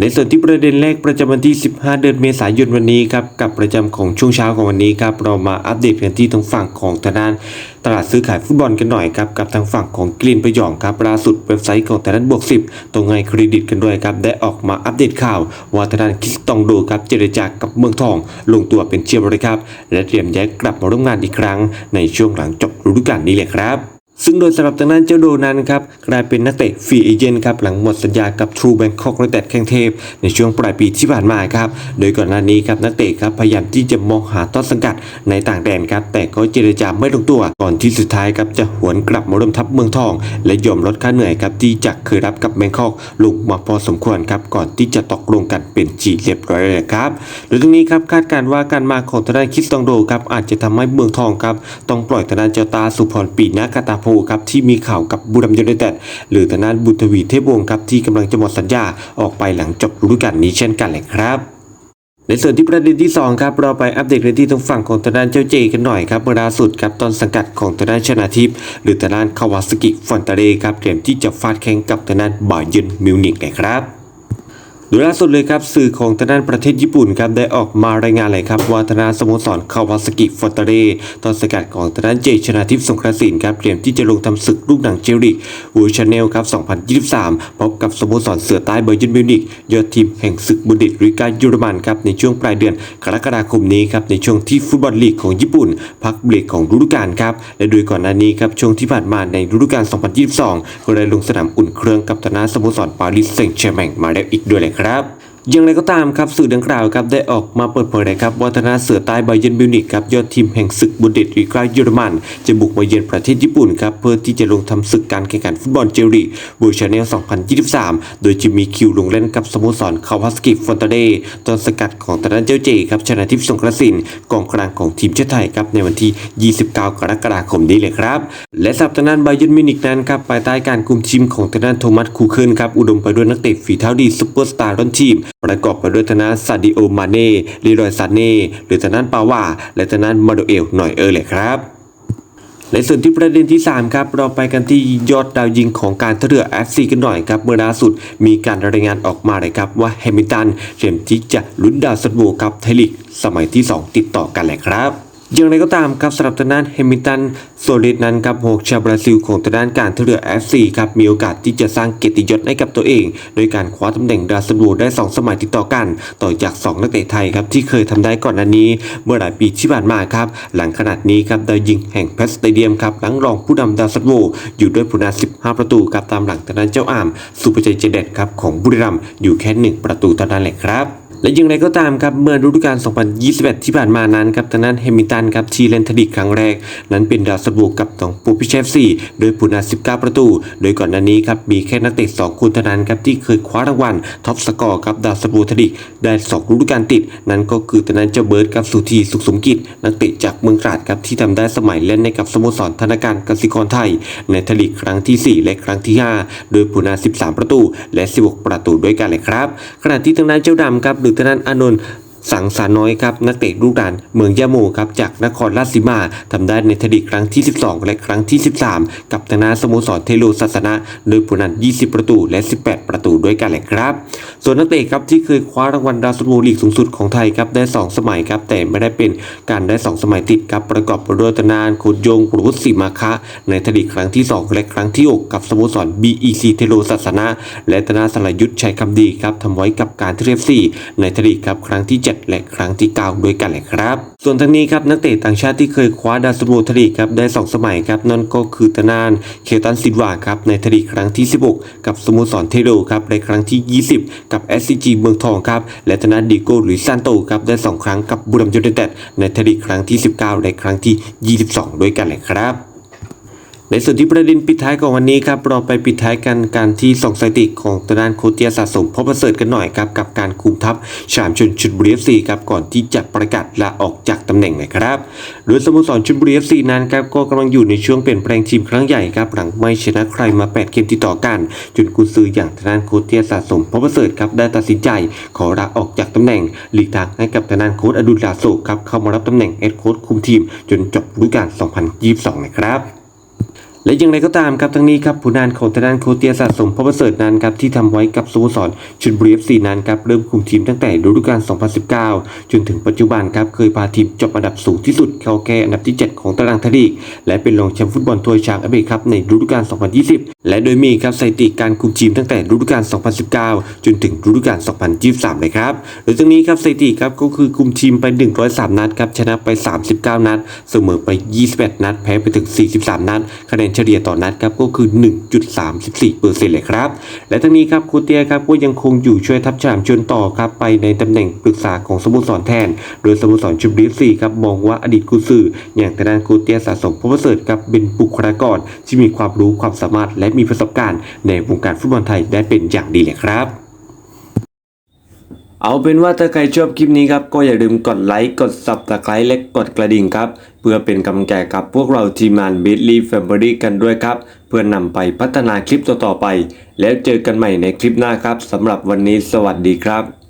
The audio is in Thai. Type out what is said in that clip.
ในส่วนที่ประเด็นแรกประจำวันที่ 15 เดือนเมษายนวันนี้ครับกับประจำของช่วงเช้าของวันนี้ครับเรามาอัปเดตกันที่ทางฝั่งของทางด้านตลาดซื้อขายฟุตบอลกันหน่อยครับกับทางฝั่งของกลินประหยองครับล่าสุดเว็บไซต์ของทางด้านบวก 10 ตรงไงเครดิตกันด้วยครับได้ออกมาอัปเดตข่าวว่าทางด้านคิสตองโดครับเจรจากับเมืองทอง ลงตัวเป็นเชียร์บริครับและเตรียมย้ายกลับมาร่วมงานอีกครั้ง ในช่วงหลังจบฤดูกาลนี้เลยครับ ซึ่งโดยสำหรับทางด้านเจ้าโดนั้นครับกลายเป็นนักเตะฟรีเอเจนต์ครับหลังหมดสัญญากับทรูแบงคอกนักเตะแข้งเทพ ในช่วงปลายปีที่ผ่านมาครับโดยก่อนหน้านี้ครับนักเตะครับพยายามที่จะมองหาต้นสังกัดในต่างแดนครับแต่ก็เจรจาไม่ลงตัว ก่อนที่สุดท้ายครับจะหวนกลับมาร่วมทัพเมืองทอง และยอมลดค่าเหนื่อยครับที่จะเคยรับกับแบงคอกลงมาพอสมควรครับก่อนที่จะตกลงกันเป็นจีเรียบร้อยเลยครับโดยตรงนี้ครับคาดการณ์ว่าการมาของทางด้านคิสตองโดครับอาจจะทำให้เมืองทองครับต้องปล่อยทางด้านเจ้าตาสุพรปีนากาตาโพครับที่มีข่าวกับบุรัมย์ยูไนเต็ดหรือทางด้านบุตรวีเทพวงศ์ครับที่กำลังจะหมดสัญญาออกไปหลังจบฤดูกาลนี้เช่นกันเลยครับในส่วนที่ประเด็นที่ 2 ครับ เราไปอัปเดตกันที่ทางฝั่งของทางด้านเจ้าเจกันหน่อยครับเมื่อล่าสุดครับตอนสังกัดของทางด้านชนาทิพย์หรือทางด้านคาวาสกิฟอนตาเรครับเตรียมที่จะฟาดแข่งกับทางด้านบาเยิร์นมิวนิกนะครับ โดยล่าสุดเลยครับสื่อของทางด้านประเทศญี่ปุ่นครับได้ออกมารายงานเลยครับว่าทางด้านสโมสรคาวาสกิฟอนตเรตอนสกัดของทางด้านเจชนาทิพย์สงกระสินครับเตรียมที่จะลงทำศึกลูกหนังเจลิกวูชาเนลครับ 2023 พบกับสโมสรเสือใต้เบอร์ยินมิวนิกยอดทีมแห่งศึกบุนเดสริกาเยอรมันครับในช่วงปลายเดือนกรกฎาคมนี้ครับในช่วงที่ฟุตบอลลีกของญี่ปุ่น พักเบรกของฤดูกาลครับและโดยก่อนหน้านี้ครับช่วงที่ผ่านมาในฤดูกาล 2022 ก็ได้ลงสนามอุ่นเครื่องกับทางด้านสโมสรปารีสแซงต์แชร์แมงมาแล้วอีกด้วยเลยครับ อย่างไรก็ตามครับสื่อดังกล่าวครับได้ออกมาเปิดเผยนะครับว่าทางด้าเสือใต้ไบเยร์นมิวนิกครับยอดทีมแห่งศึกบุนเดสลีกาเยอรมัน จะบุกมาเยือนประเทศญี่ปุ่นครับเพื่อที่จะลงทำศึกการแข่งขันฟุตบอลเจลีกบูชาเนล2023 โดยจะมีคิวลงเล่นกับสโมสรคาวาสกิฟอนตาเดตอนสกัดของทางด้านเจ้าเจครับชนะทิพย์สงกระสินกองกลางของทีมชาติไทยครับในวันที่ 29 กรกฎาคมนี้เลยครับและสับทางด้านไบเยร์นมิวนิกนั้นครับภายใต้การคุมทีมของทางด้านโทมัสคูเคิลครับอุดมไปด้วยนักเตะฝีเท้าดีซุปเปอร์สตาร์ต้นทีม ประกอบไปด้วยทางด้านซาดิโอมาเน่ลีรอยซาเน่หรือทางด้านปาว่าและทางด้านมาโดเอลหน่อยเออเลยครับในส่วนที่ประเด็นที่ 3 ครับ เราไปกันที่ยอดดาวยิงของการท่าเรือ FC กันหน่อยครับ เมื่อล่าสุดมีการรายงานออกมาเลยครับว่าแฮมิลตันเตรียมที่จะลุ้นดาวสันโวกับไทยลีกสมัยที่ 2 ติดต่อกันแหละครับ อย่างไรก็ตามครับสำหรับทางด้านแฮมิลตันโซลิดนั้นครับหกชาวบราซิลของทางด้านการท่าเรือ FC ครับมีโอกาสที่จะสร้างเกียรติยศให้กับตัวเอง โดยการคว้าตำแหน่งดาวซันโวได้ 2 สมัยติดต่อกัน ต่อจาก 2 นักเตะไทยครับที่เคยทำได้ก่อนหน้านี้ เมื่อหลายปีที่ผ่านมาครับหลังขนาดนี้ครับดาวยิงแห่งเพสเตเดียมครับหลังรองผู้นำดาวซันโวอยู่ด้วยผลงาน 15 ประตูครับตามหลังทางด้านเจ้าอามสุภชัยเจเด็ดครับของบุรีรัมย์อยู่แค่ 1 ประตูเท่านั้นแหละครับ และอย่างไรก็ตามครับเมื่อฤดูกาล 2021 ที่ผ่านมานั้นครับทางด้นเฮมิตันครับที่เล่นทดิกครั้งแรก นั้นเป็นดาวซันโวกับตองปูพิเชฟซีโดยผลงา19 ประตู โดยก่อนหน้านี้ครับมีแค่นักเตะ2คนเท่านั้นครับที่เคยคว้ารางวัลท็อปสกอร์ครับดาวซันโวทดิกได้2ฤดูกาลติด นั่นก็คือทางด้นเจ้าเบิร์ดกับสุธีสุขสมกิจ นักเตะจากเมืองตราดครับที่ทำได้สมัยเล่นในกับสโมสรธนาคารกสิกรไทย ในทลีกครั้งทีสี่ 4 และครั้งที่ 5 โดยผลงาน13 ประตู และ 16 ประตูด้วยกันเลยครับขณะที่ทางด้านเจ้าดำครับหรือทา สังสารน้อยครับนักเตะลูกด่านเมืองยะโมครับจากนครราชสีมาทำได้ในทดีครั้งที่ 12 และครั้งที่ 13 กับทางด้านสโมสรเทโลศาสนะโดยผลนัน20 ประตูและ 18 ประตูด้วยกันเลยครับ ส่วนนักเตะครับที่เคยคว้ารางวัลดาวซันโวลีกสูงสุดของไทยครับได้ 2 สมัยครับแต่ไม่ได้เป็นการได้ 2 สมัยติดครับประกอบไปด้วยตนานขุดยงกุรุศิมาคะในทดีครั้งที่ 2 และครั้งที่ 6 กับสโมสร BEC เทโลศาสนะและตางนาสลายุทธชัยคำดีครับทำไว้กับการเทียบสี่ในทดีครับครั้งที่ 7และครั้งที่ 9 ด้วยกันเลยครับ ส่วนทางนี้ครับนักเตะต่างชาติที่เคยคว้าดาวซันโวทดีครับได้ 2 สมัยครับนั่นก็คือตานานเคลตันซิลวาครับในทดีครั้งที่ 16 กับสโมสรเทโลครับในครั้งที่ 20 กับ SCG เมืองทองครับและทางด้าดิโก้หรือซานโตครับได้ 2 ครั้งกับบุรีรัมย์ยูไนเต็ดในทดีครั้งที่ 19 และครั้งที่ 22 ด้วยกันเลยครับ ในส่วนที่ประเด็นปิดท้ายของวันนี้ครับเราไปปิดท้ายกันการที่ส่องสถิติของตัวด้านโคเตียสะสมพบประเสริฐกันหน่อยครับกับการคุมทัพชามชนชุดบุรีเอฟซีครับก่อนที่จะประกาศลาออกจากตำแหน่งนะครับโดยสโมสรชลบุรีเอฟซีนั้นครับก็กำลังอยู่ในช่วงเปลี่ยนแปลงทีมครั้งใหญ่ครับหลังไม่ชนะใครมา 8 เกมติดต่อกันจนกุนซืออย่างทางด้านโคเตียสะสมพบประเสริฐครับได้ตัดสินใจ ขอลาออกจากตำแหน่งหลีกทางให้กับทางด้านโค้ชอดุลลาโซครับเข้ามารับตำแหน่งเอ็ดโค้ชคุมทีม จนจบฤดูกาล 2022 นะครับ และอย่างไรก็ตามครับทั้งนี้ครับผลงานของทางด้านโคเตียสะสมพบประเสริฐนั้นครับที่ทำไว้กับสโมสรชลบุรีฟซีนั้นครับเริ่มคุมทีมตั้งแต่ฤดูกาล 2019 จนถึงปัจจุบันครับเคยพาทีมจบอันดับสูงที่สุดเข้าแค่อันดับที่ 7 ของตารางทลีกและเป็นรองแชมป์ฟุตบอลถ้วยช้างอเมริครับในฤดูกาล 2020 และโดยมีครับสถิติการคุมทีมตั้งแต่ฤดูกาล 2019 จนถึงฤดูกาล 2023 เลยครับโดยตรงนี้ครับสถิติครับก็คือคุมทีมไป 103 นัดครับชนะไป 39 นัด เสมอไป21นัด แพ้ไปถึง 43 นัดคะแนนเฉลี่ยต่อนัดครับก็คือ 1.34เปอร์เซ็นต์เลยครับ และทั้งนี้ครับคูเตียครับก็ยังคงอยู่ช่วยทับฉามชนต่อครับไปในตำแหน่งปรึกษาของสโมสรแทน โดยสโมสรชุบลิซีครับมองว่าอดีตกุซืออย่างทางด้านคูเตียสะสมพบประเสริฐครับเป็นบุคลากรที่มีความรู้ความสามารถและมีประสบการณ์ในวงการฟุตบอลไทยได้เป็นอย่างดีเลยครับ เอาเป็นว่าถ้าใครชอบคลิปนี้ครับ ก็อย่าลืมกดไลค์ กด subscribe และกดกระดิ่งครับ เพื่อเป็นกำลังใจกับพวกเราทีมงาน b i t l y Family กันด้วยครับ เพื่อนนำไปพัฒนาคลิปต่อๆไป แล้วเจอกันใหม่ในคลิปหน้าครับสำหรับวันนี้สวัสดีครับ